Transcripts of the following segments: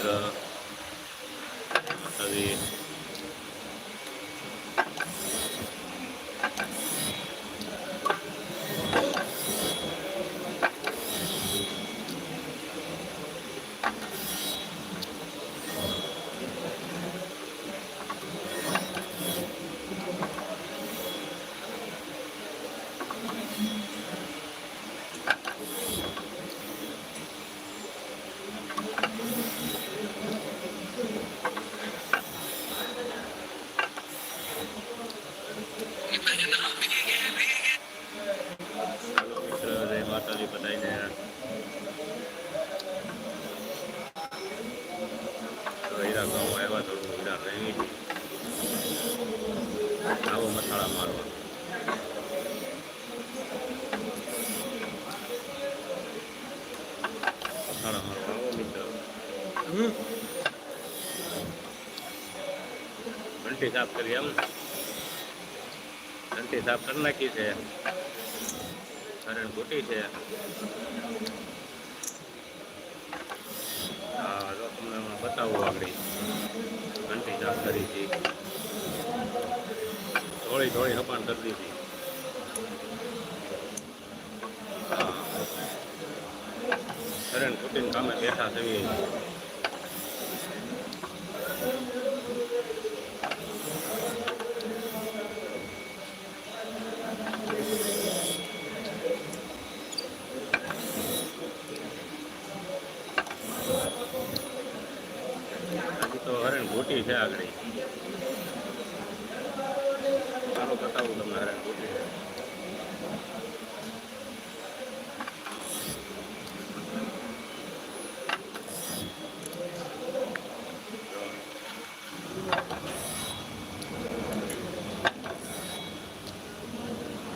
મિત્ર માતાજી ચાલો મિત્ર જય માતાજી બધાને તો હીરા ગામ આવ્યા થોડું હીરા રહી આવો મસાલા મારવા મારવા આવો મિત્ર ઘંટી સાફ કરી એમ ઘંટી સાફ કરી નાખી છે હરણ ઘૂંટી છે હા તો તમને બતાવું આગળ ઘંટી સાફ કરી હતી થોડી થોડી હપાણ કરી દીધી હરણ ઘૂંટીને કામે બેઠા થઈએ તો હરણ ઘૂંટી છે આગળ ચાલો બતાવું તમને હરણ ઘૂંટી છે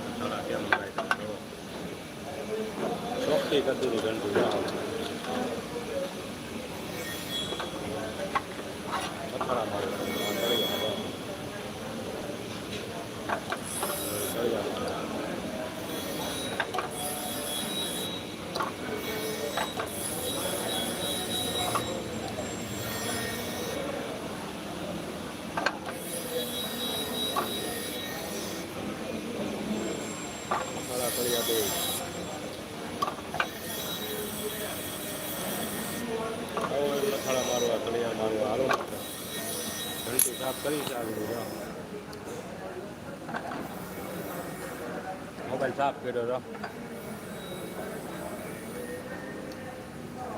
મસાલા કેમ થાય તમે જુઓ. ચોખ્ખી કરી દીધી ઘંટી જાઓ મસાલા મારી તળી જાય તળી જાય મસાલા મારવા તળિયા મારવા હાલો. ઘંટી સાફ કરી જો મોબાઈલ સાફ કર્યો તો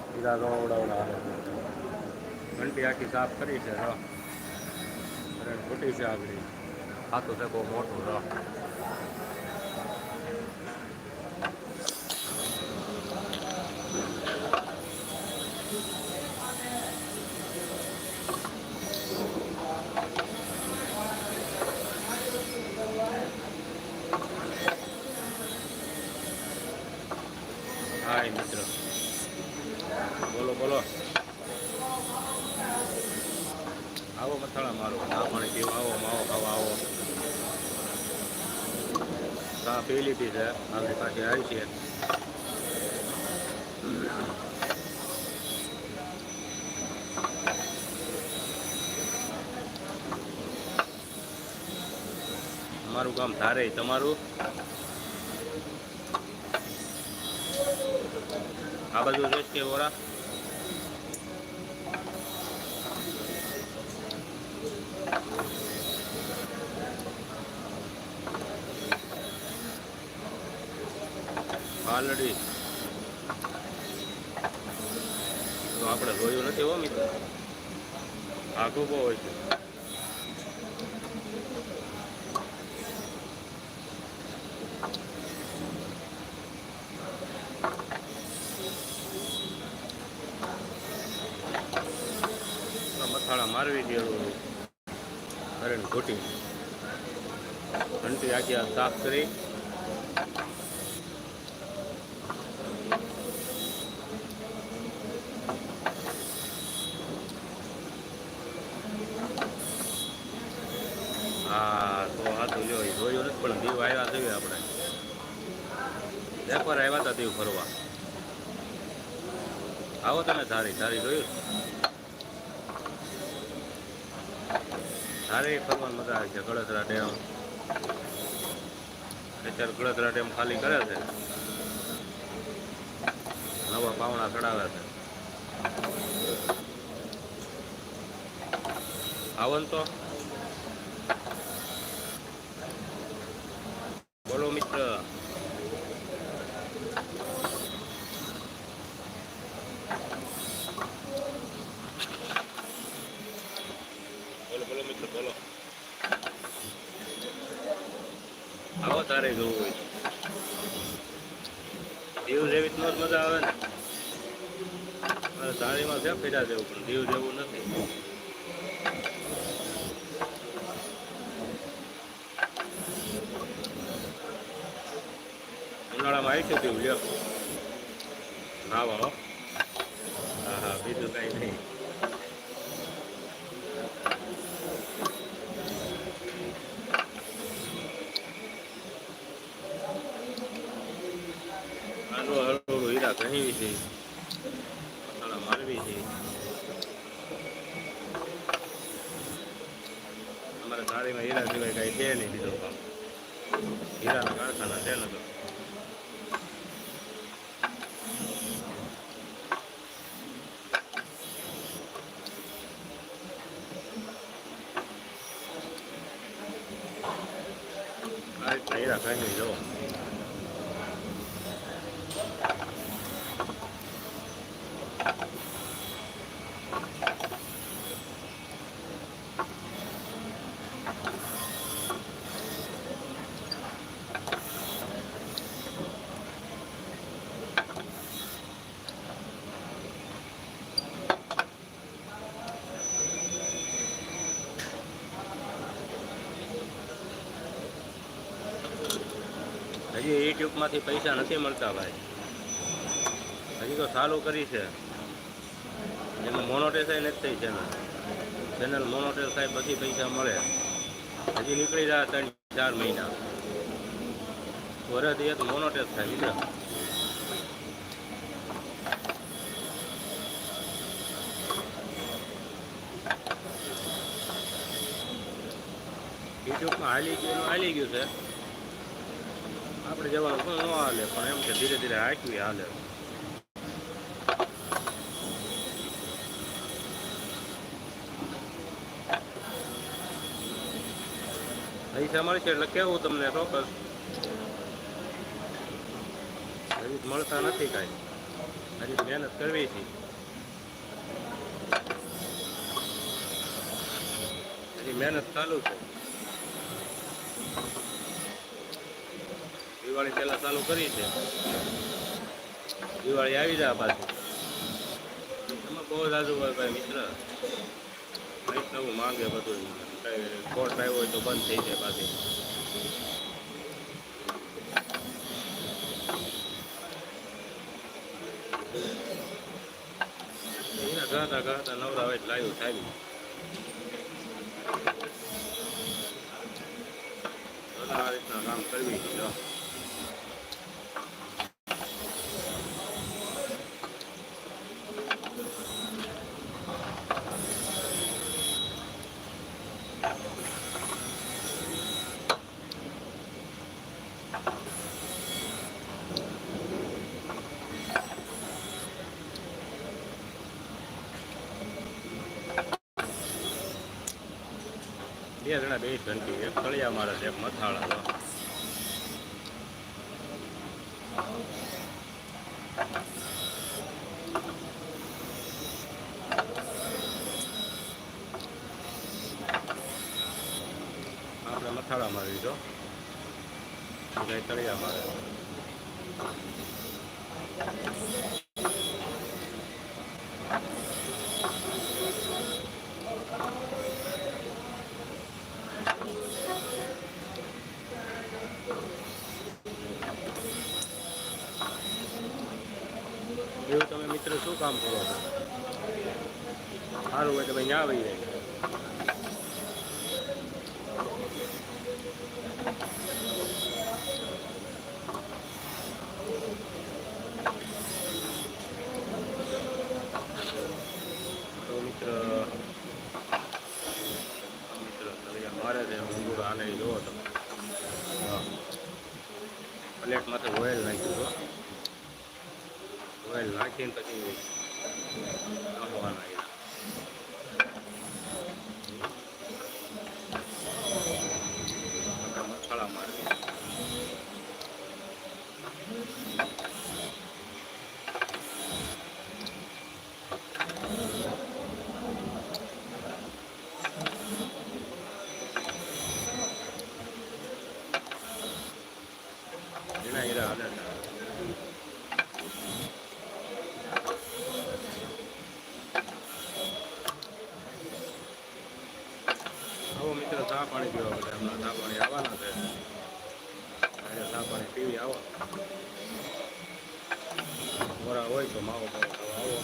હીરા રોવડાવડા ઘંટી આખી સાફ કરી છે અરે ખોટી છે આગળ ખાતું થકો મોટું જો હાય મિત્ર બોલો બોલો આવો મથાળા મારો ના પાણી પીવો આવો માવો ખાવા આવો ચા પી લીધી છે આપણી પાસે આવી છે અમારું ગામ ધારે તમારું આ બાજુ જોઈશ કે ઓરા. પાલડી. તો આપણે જોયું નથી હો મિત્ર. આખું બહુ હોય છે આ મસાલા મારવી દેવું હરણ ઘોટી. ઘંટી આખી સાફ કરી. હા, તો હાથું તો એ જોયું નથી, પણ દીવ આવ્યા જોઈએ આપણે. એકવાર આવ્યા હતા દીવ ફરવા આવો તમે ધારી ધારી જોયું? સારી ફરવાની મજા આવે છે ગળતરા ડેમ. અત્યારે ગળતરા ડેમ ખાલી કરે છે. નવા પાવણા ચડાવે છે. આવન તો બોલો મિત્ર બોલો બોલો મિત્ર બોલો આવો તારે જોવું હોય દીવ જેવી જ મજા આવે ને. મારે ધારીમાં છે ફેરા જેવું પણ દીવ જેવું નથી. ઉનાળામાં આવી છે દીવ, લ્યો. હા હા, બીજું કાંઈ નહીં. કહી છે. મસાલા મારવી છે. અમારા થાળીમાં હીરા સિવાય કાંઈ છે નહીં બીજો કામ. હીરાના કારખાના છે ને તો. હીરા કહી જો હજી યુટ્યુબમાંથી પૈસા નથી મળતા ભાઈ. હજી તો ચાલુ કરી છે. એમાં મોનોટેસાઈ નથી થઈ છે ચેનલ મોનોટેસ થાય પછી પૈસા મળે. હજી નીકળી રહ્યા ત્રણ, ચાર મહિના. વરસ એક મોનોટેસ થાય બીજા યુટ્યુબમાં હાલી ગયું એનું હાલી ગયું છે. આપણે જવાનું પણ ન હાલે પણ એમ કે ધીરે ધીરે હાંકવી હાલે. પૈસા મળશે એટલે કેવું તમને ચોક્કસ? હજી મળતા નથી કાંઈ. હજી મહેનત કરવી છે. હજી મહેનત ચાલુ છે. દિવાળી પહેલાં ચાલુ કરી છે. દિવાળી આવી જાય પાછી. એમાં બહુ જાજુ હોય ભાઈ મિત્ર. વૈષ્ણવ માંગે બધું. કોર્ટ આવ્યો હોય તો બંધ થઈ જાય પાછી. ગાતા ગાતા નવરા હોય લાયું થાય. આ રીતના કામ કરવી બે જણા બે ઘંટી, એક તળિયા મારે છે, એક મથાળા. આપણે મથાળા મારી દો તળિયા મારે એવું તમે મિત્ર શું કામ કરો સારું હોય તો ભાઈ ત્યાં આવી જાય. 選択に પાણી પીવી આવો. મોરા હોય તો માવો ખાવા આવો.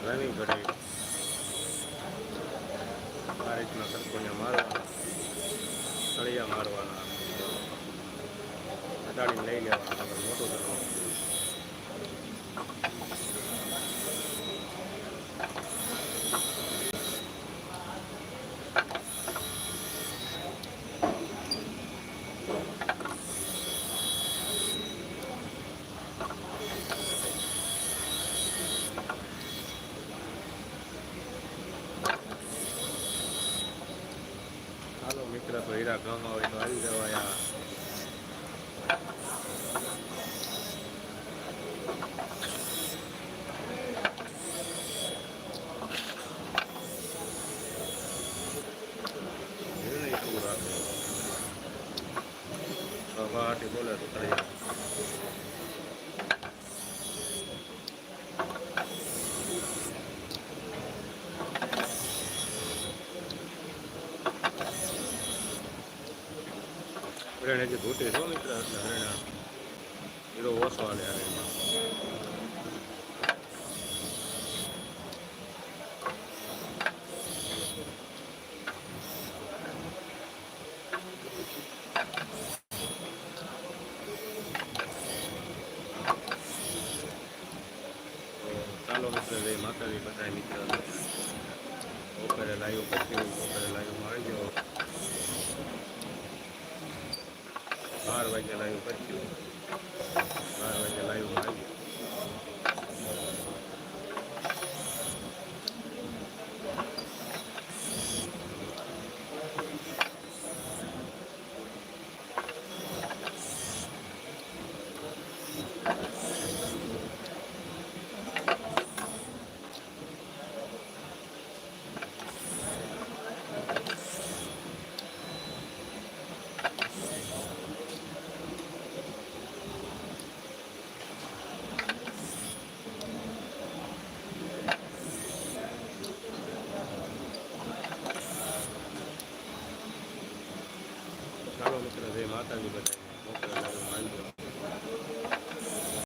ઘણી ઘડી આ રીતના સરપોને મારવાના તળિયા મારવાના હટાડીને લઈ લેવાના મોટું કરવાનું હાલો મિત્ર તો હીરા ઘઉં હોય તો આવી જવાય આ એવું નહીં શું રાખે તો વાહાટી બોલે તો તળિયા હરણ જે ધોટે છો મિત્ર એટલે હરણ હીરો ઓછો હાલે હરણમાં ચાલો મિત્ર, જય માતાજી બધા મિત્ર બપોરે લાઈવ પછી બપોરે લાઈવમાં આવી જાઓ બાર વાગે લાઈવ પછી બાર વાગે લાઈવમાં આવી